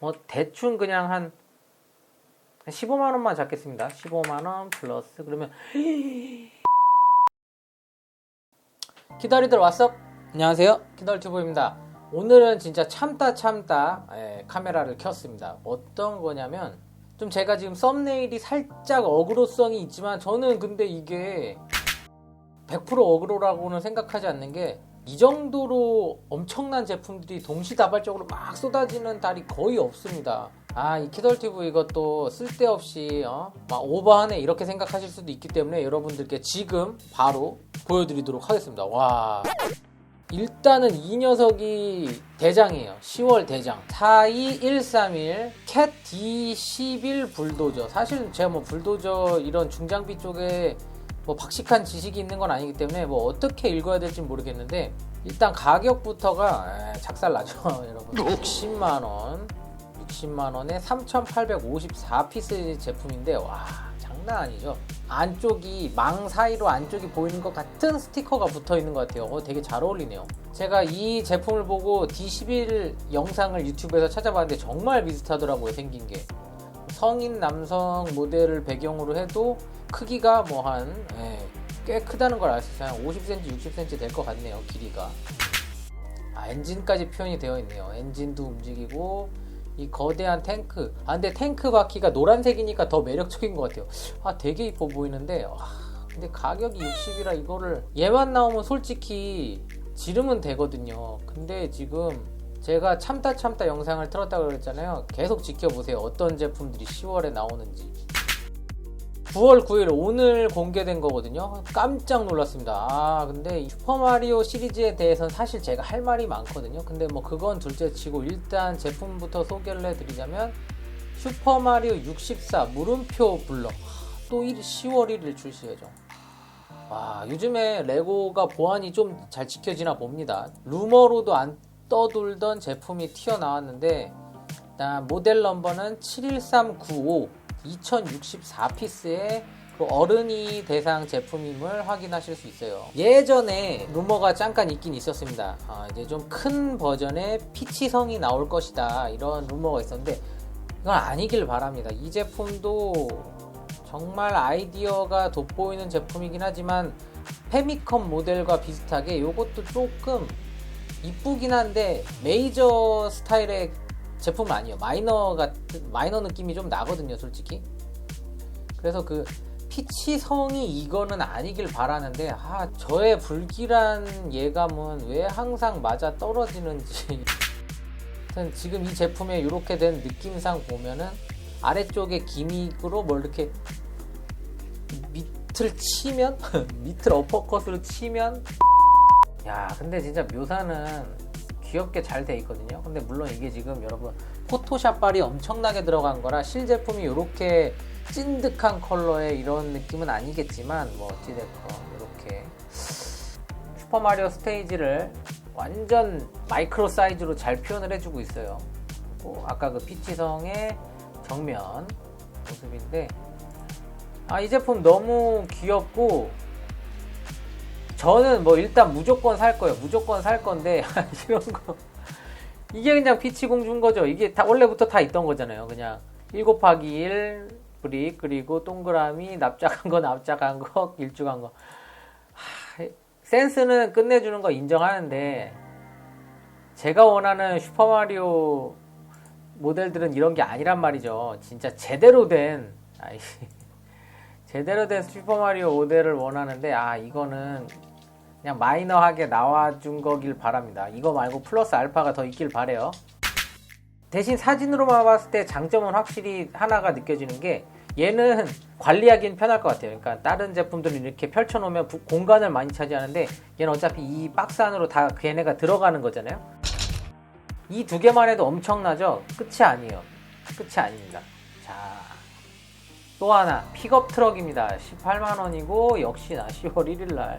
뭐 대충 그냥 한 15만 원만 잡겠습니다. 15만 원 플러스 그러면 기다리들 왔어? 안녕하세요. 기다리튜브입니다. 오늘은 진짜 참다 참다 예, 카메라를 켰습니다. 어떤 거냐면 좀 제가 지금 썸네일이 살짝 어그로성이 있지만 저는 근데 이게 100% 어그로라고는 생각하지 않는 게 이 정도로 엄청난 제품들이 동시다발적으로 막 쏟아지는 달이 거의 없습니다. 아, 이 키덜튜브 이것도 쓸데없이 어? 막 오버하네 이렇게 생각하실 수도 있기 때문에 여러분들께 지금 바로 보여드리도록 하겠습니다. 와. 일단은 이 녀석이 대장이에요. 10월 대장. 42131 캣 D11 불도저. 사실 제가 뭐 불도저 이런 중장비 쪽에 뭐 박식한 지식이 있는 건 아니기 때문에 뭐 어떻게 읽어야 될지 모르겠는데 일단 가격부터가 에, 작살나죠 여러분. 60만원 60만원에 3854피스 제품인데 와 장난 아니죠. 안쪽이 망 사이로 안쪽이 보이는 것 같은 스티커가 붙어 있는 것 같아요. 어, 되게 잘 어울리네요. 제가 이 제품을 보고 D11 영상을 유튜브에서 찾아봤는데 정말 비슷하더라고요 생긴 게. 성인 남성 모델을 배경으로 해도 크기가 뭐 한 꽤 크다는 걸 알 수 있어요. 한 50cm, 60cm 될 것 같네요. 길이가. 아 엔진까지 표현이 되어 있네요. 엔진도 움직이고 이 거대한 탱크. 아 근데 탱크 바퀴가 노란색이니까 더 매력적인 것 같아요. 아 되게 이뻐 보이는데 와, 근데 가격이 60이라 이거를 얘만 나오면 솔직히 지르면 되거든요. 근데 지금 제가 참다 참다 영상을 틀었다고 그랬잖아요. 계속 지켜보세요. 어떤 제품들이 10월에 나오는지. 9월 9일 오늘 공개된 거거든요. 깜짝 놀랐습니다. 아, 근데 이 슈퍼마리오 시리즈에 대해서는 사실 제가 할 말이 많거든요. 근데 뭐 그건 둘째 치고 일단 제품부터 소개를 해드리자면 슈퍼마리오 64 물음표 블럭 또 1, 10월 1일 출시 예정. 와, 요즘에 레고가 보안이 좀 잘 지켜지나 봅니다. 루머로도 안 떠돌던 제품이 튀어나왔는데 일단 모델 넘버는 71395 2064피스의 그 어른이 대상 제품임을 확인하실 수 있어요. 예전에 루머가 잠깐 있긴 있었습니다. 아, 이제 좀 큰 버전의 피치성이 나올 것이다 이런 루머가 있었는데 이건 아니길 바랍니다. 이 제품도 정말 아이디어가 돋보이는 제품이긴 하지만 페미컴 모델과 비슷하게 이것도 조금 이쁘긴 한데 메이저 스타일의 제품은 아니에요. 마이너 같은 마이너 느낌이 좀 나거든요, 솔직히. 그래서 그 피치성이 이거는 아니길 바라는데 아 저의 불길한 예감은 왜 항상 맞아 떨어지는지. 하여튼 지금 이 제품에 이렇게 된 느낌상 보면은 아래쪽에 기믹으로 뭐 이렇게 밑을 치면 밑을 어퍼컷으로 치면 야 근데 진짜 묘사는 귀엽게 잘 돼 있거든요. 근데 물론 이게 지금 여러분 포토샵 발이 엄청나게 들어간 거라 실제품이 이렇게 찐득한 컬러의 이런 느낌은 아니겠지만 뭐 어찌됐건 이렇게 슈퍼마리오 스테이지를 완전 마이크로 사이즈로 잘 표현을 해주고 있어요. 그리고 아까 그 피치성의 정면 모습인데 아 이 제품 너무 귀엽고 저는 뭐 일단 무조건 살 거예요. 무조건 살 건데 이런 거 이게 그냥 피치 공주인 거죠. 이게 다 원래부터 다 있던 거잖아요. 그냥 1 곱하기 1 브릭 그리고 동그라미 납작한 거 납작한 거 길쭉한 거 하, 센스는 끝내주는 거 인정하는데 제가 원하는 슈퍼마리오 모델들은 이런 게 아니란 말이죠. 진짜 제대로 된 아이 제대로 된 슈퍼마리오 모델을 원하는데 아 이거는 그냥 마이너하게 나와준 거길 바랍니다. 이거 말고 플러스 알파가 더 있길 바래요. 대신 사진으로만 봤을 때 장점은 확실히 하나가 느껴지는 게 얘는 관리하기는 편할 것 같아요. 그러니까 다른 제품들은 이렇게 펼쳐놓으면 부- 공간을 많이 차지하는데 얘는 어차피 이 박스 안으로 다 걔네가 들어가는 거잖아요. 이 두 개만 해도 엄청나죠? 끝이 아니에요. 끝이 아닙니다. 자, 또 하나 픽업 트럭입니다. 18만 원이고 역시나 10월 1일 날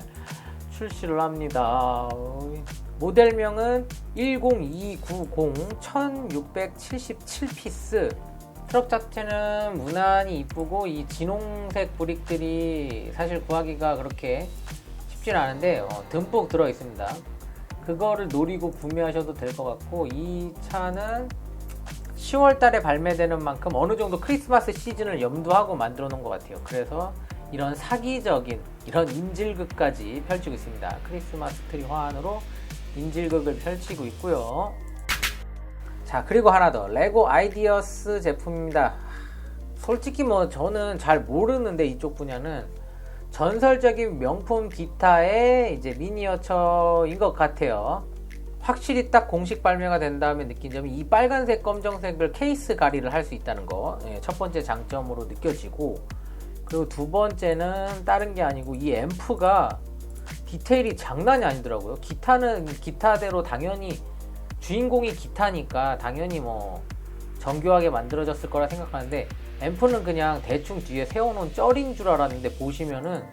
출시를 합니다. 모델명은 10290 1677피스. 트럭 자체는 무난히 이쁘고 이 진홍색 브릭들이 사실 구하기가 그렇게 쉽진 않은데 어, 듬뿍 들어 있습니다. 그거를 노리고 구매하셔도 될 것 같고 이 차는 10월 달에 발매되는 만큼 어느 정도 크리스마스 시즌을 염두하고 만들어 놓은 것 같아요. 그래서 이런 사기적인 이런 인질극까지 펼치고 있습니다. 크리스마스 트리 화환으로 인질극을 펼치고 있고요. 자, 그리고 하나 더. 레고 아이디어스 제품입니다. 솔직히 뭐 저는 잘 모르는데 이쪽 분야는 전설적인 명품 기타의 이제 미니어처인 것 같아요. 확실히 딱 공식 발매가 된 다음에 느낀 점이 이 빨간색 검정색을 케이스 가리를 할 수 있다는 거. 예, 첫 번째 장점으로 느껴지고 그리고 두 번째는 다른 게 아니고 이 앰프가 디테일이 장난이 아니더라고요. 기타는 기타대로 당연히 주인공이 기타니까 당연히 뭐 정교하게 만들어졌을 거라 생각하는데 앰프는 그냥 대충 뒤에 세워놓은 쩔인 줄 알았는데 보시면은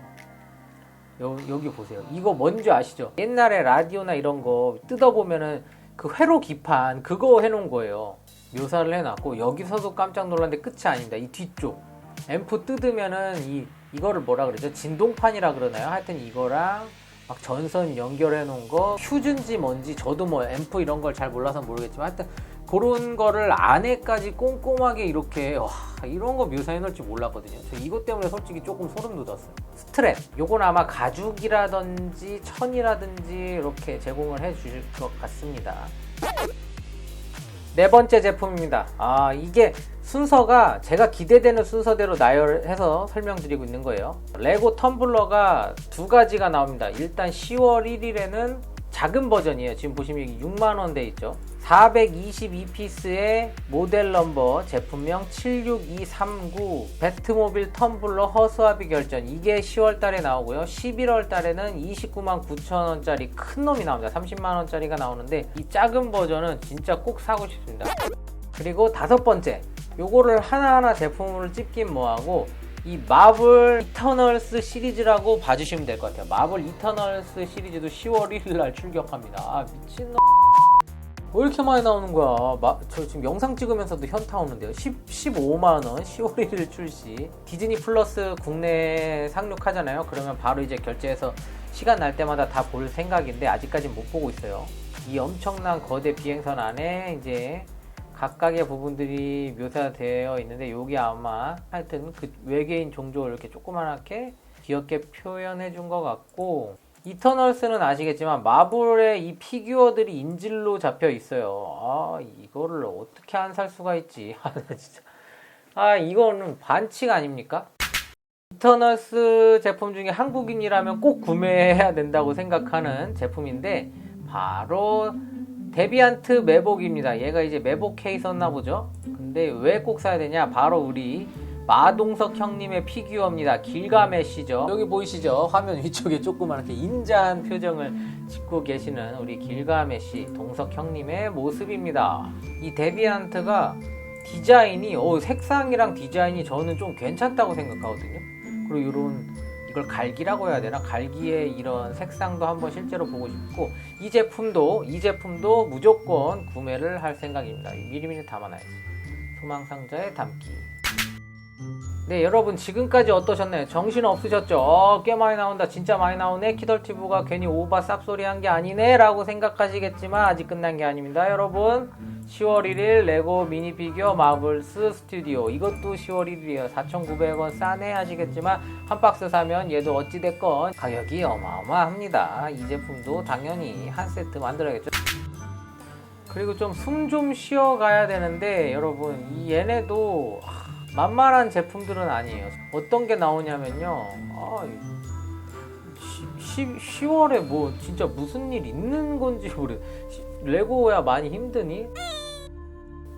여, 여기 보세요. 이거 뭔지 아시죠? 옛날에 라디오나 이런 거 뜯어보면은 그 회로 기판 그거 해놓은 거예요. 묘사를 해놨고 여기서도 깜짝 놀랐는데 끝이 아닙니다. 이 뒤쪽 앰프 뜯으면은 이 이거를 뭐라 그러죠? 진동판이라 그러나요? 하여튼 이거랑 막 전선 연결해 놓은 거 휴즈인지 뭔지 저도 뭐 앰프 이런 걸 잘 몰라서 모르겠지만 하여튼 그런 거를 안에까지 꼼꼼하게 이렇게 와 이런 거 묘사해 놓을 줄 몰랐거든요. 저 이것 때문에 솔직히 조금 소름 돋았어요. 스트랩 요건 아마 가죽이라든지 천이라든지 이렇게 제공을 해 주실 것 같습니다. 네 번째 제품입니다. 아, 이게 순서가 제가 기대되는 순서대로 나열해서 설명드리고 있는 거예요. 레고 텀블러가 두 가지가 나옵니다. 일단 10월 1일에는 작은 버전이에요. 지금 보시면 여기 6만원 돼 있죠. 422피스의 모델 넘버 제품명 76239 배트모빌 텀블러 허수아비 결전. 이게 10월 달에 나오고요. 11월 달에는 29만 9천 원짜리 큰 놈이 나옵니다. 30만 원짜리가 나오는데 이 작은 버전은 진짜 꼭 사고 싶습니다. 그리고 다섯 번째 요거를 하나하나 제품을 찝긴 뭐하고 이 마블 이터널스 시리즈라고 봐주시면 될 것 같아요. 마블 이터널스 시리즈도 10월 1일 날 출격합니다. 아 미친놈 왜 이렇게 많이 나오는 거야? 마, 저 지금 영상 찍으면서도 현타 오는데요. 10, 15만원, 10월 1일 출시. 디즈니 플러스 국내 상륙하잖아요. 그러면 바로 이제 결제해서 시간 날 때마다 다 볼 생각인데 아직까지 못 보고 있어요. 이 엄청난 거대 비행선 안에 이제 각각의 부분들이 묘사되어 있는데 여기 아마 하여튼 그 외계인 종족을 이렇게 조그만하게 귀엽게 표현해 준 것 같고 이터널스는 아시겠지만 마블의 이 피규어들이 인질로 잡혀 있어요. 아 이거를 어떻게 안 살 수가 있지? 아 진짜 아 이거는 반칙 아닙니까? 이터널스 제품 중에 한국인이라면 꼭 구매해야 된다고 생각하는 제품인데 바로 데비안트 매복입니다. 얘가 이제 매복 케이스였나 보죠. 근데 왜 꼭 사야 되냐? 바로 우리 마동석 형님의 피규어입니다. 길가메시죠. 여기 보이시죠? 화면 위쪽에 조그맣게 인자한 표정을 짓고 계시는 우리 길가메시 동석 형님의 모습입니다. 이 데비안트가 디자인이 어, 색상이랑 디자인이 저는 좀 괜찮다고 생각하거든요. 그리고 이런 이걸 갈기라고 해야 되나? 갈기의 이런 색상도 한번 실제로 보고 싶고 이 제품도 이 제품도 무조건 구매를 할 생각입니다. 미리미리 담아놔야지. 소망 상자에 담기. 네 여러분 지금까지 어떠셨나요? 정신 없으셨죠? 어, 꽤 많이 나온다. 진짜 많이 나오네. 키덜티브가 괜히 오바 쌉소리 한 게 아니네. 라고 생각하시겠지만 아직 끝난 게 아닙니다. 여러분 10월 1일 레고 미니 피규어 마블스 스튜디오. 이것도 10월 1일이에요. 4,900원 싸네 하시겠지만 한 박스 사면 얘도 어찌됐건 가격이 어마어마합니다. 이 제품도 당연히 한 세트 만들어야겠죠. 그리고 좀 숨좀 쉬어 가야 되는데 여러분 이 얘네도 하, 만만한 제품들은 아니에요. 어떤 게 나오냐면요. 아, 10, 월에 뭐 진짜 무슨 일 있는 건지 모르. 시- 레고야 많이 힘드니?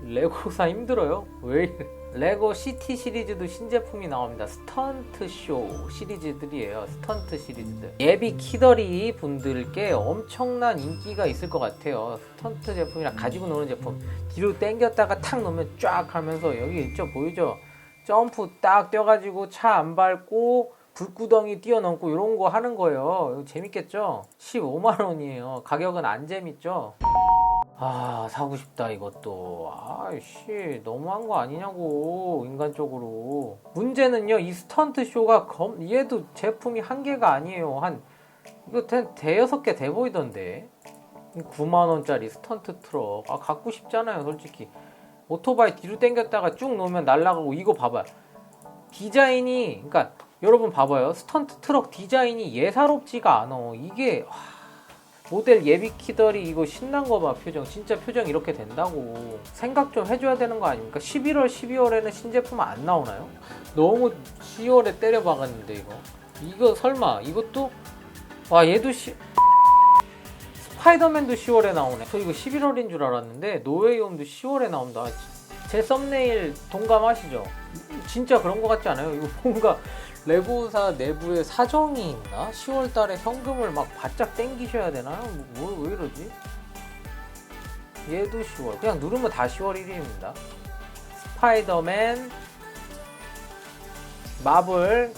레고사 힘들어요? 왜? 레고 시티 시리즈도 신제품이 나옵니다. 스턴트 쇼 시리즈들이에요. 스턴트 시리즈들. 예비 키더리 분들께 엄청난 인기가 있을 것 같아요. 스턴트 제품이랑 가지고 노는 제품. 뒤로 당겼다가 탁 놓으면 쫙 하면서 여기 있죠? 보이죠? 점프 딱 뛰어가지고 차 안 밟고 불구덩이 뛰어넘고 이런 거 하는 거예요. 재밌겠죠? 15만 원이에요. 가격은 안 재밌죠? 아 사고 싶다 이것도 아이씨 너무한 거 아니냐고 인간적으로 문제는요 이 스턴트 쇼가 검 얘도 제품이 한 개가 아니에요 한 이거 대, 대여섯 개 돼 보이던데 9만 원짜리 스턴트 트럭 아 갖고 싶잖아요 솔직히 오토바이 뒤로 당겼다가 쭉 놓으면 날아가고 이거 봐봐요. 디자인이 그러니까 여러분 봐봐요. 스턴트 트럭 디자인이 예사롭지가 않아. 이게 와, 모델 예비 키덜이 이거 신난 거 봐 표정 진짜 표정 이렇게 된다고 생각 좀 해줘야 되는 거 아닙니까 11월 12월에는 신제품 안 나오나요? 너무 10월에 때려 박았는데 이거 이거 설마 이것도 와 얘도 시... 스파이더맨도 10월에 나오네 저 이거 11월인 줄 알았는데 노웨이홈도 10월에 나온다 제 썸네일 동감하시죠? 진짜 그런 거 같지 않아요? 이거 뭔가 레고사 내부에 사정이 있나? 10월 달에 현금을 막 바짝 땡기셔야 되나? 뭐, 뭐, 왜 이러지? 얘도 10월. 그냥 누르면 다 10월 1일입니다. 스파이더맨, 마블,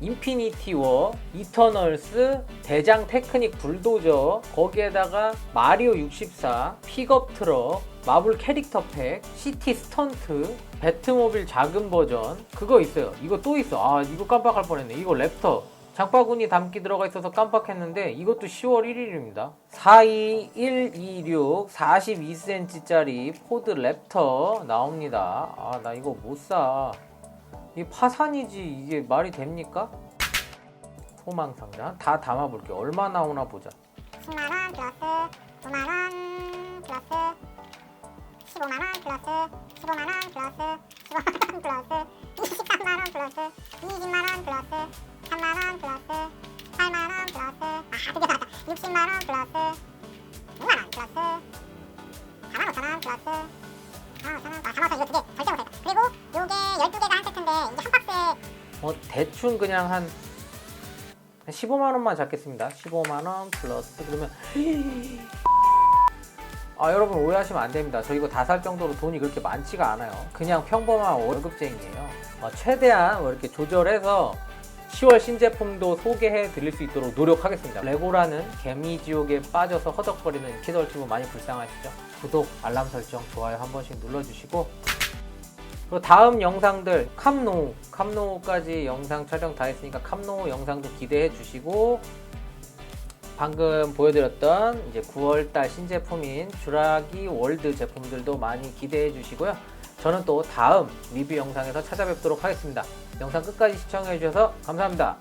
인피니티 워, 이터널스, 대장 테크닉 불도저, 거기에다가 마리오 64, 픽업 트럭, 마블 캐릭터 팩, 시티 스턴트, 배트모빌 작은 버전, 그거 있어요. 이거 또 있어. 아, 이거 깜빡할 뻔했네. 이거 랩터. 장바구니 담기 들어가 있어서 깜빡했는데 이것도 10월 1일입니다. 42126 42cm짜리 포드 랩터 나옵니다. 아, 나 이거 못 사. 이 파산이지 이게 말이 됩니까? 소망 상자 다 담아 볼게요. 얼마 나오나 보자. 10만 원 플러스 9만 원 플러스 15만 원 플러스 15만 원 플러스 15만 원 플러스 23만 원 플러스 20만 원 플러스 3만 원 플러스 8만 원 플러스 아 드디어 나왔다 60만 원 플러스 6만 원 플러스 4만 5천 원 플러스 4만 5천 원 아 4만 5천원 이거 두개 절대 못했다 그리고 요게 12개가 한 세트인데 이게 한 어 대충 그냥 한 15만 원만 잡겠습니다. 15만 원 플러스 그러면 아 여러분 오해하시면 안 됩니다. 저 이거 다 살 정도로 돈이 그렇게 많지가 않아요. 그냥 평범한 월급쟁이에요. 어, 최대한 뭐 이렇게 조절해서 10월 신제품도 소개해 드릴 수 있도록 노력하겠습니다. 레고라는 개미 지옥에 빠져서 허덕거리는 키덜튜브 많이 불쌍하시죠? 구독, 알람 설정, 좋아요 한 번씩 눌러주시고 그리고 다음 영상들 캄노우 캄노우까지 영상 촬영 다 했으니까 캄노우 영상도 기대해 주시고 방금 보여드렸던 이제 9월달 신제품인 주라기 월드 제품들도 많이 기대해 주시고요. 저는 또 다음 리뷰 영상에서 찾아뵙도록 하겠습니다. 영상 끝까지 시청해 주셔서 감사합니다.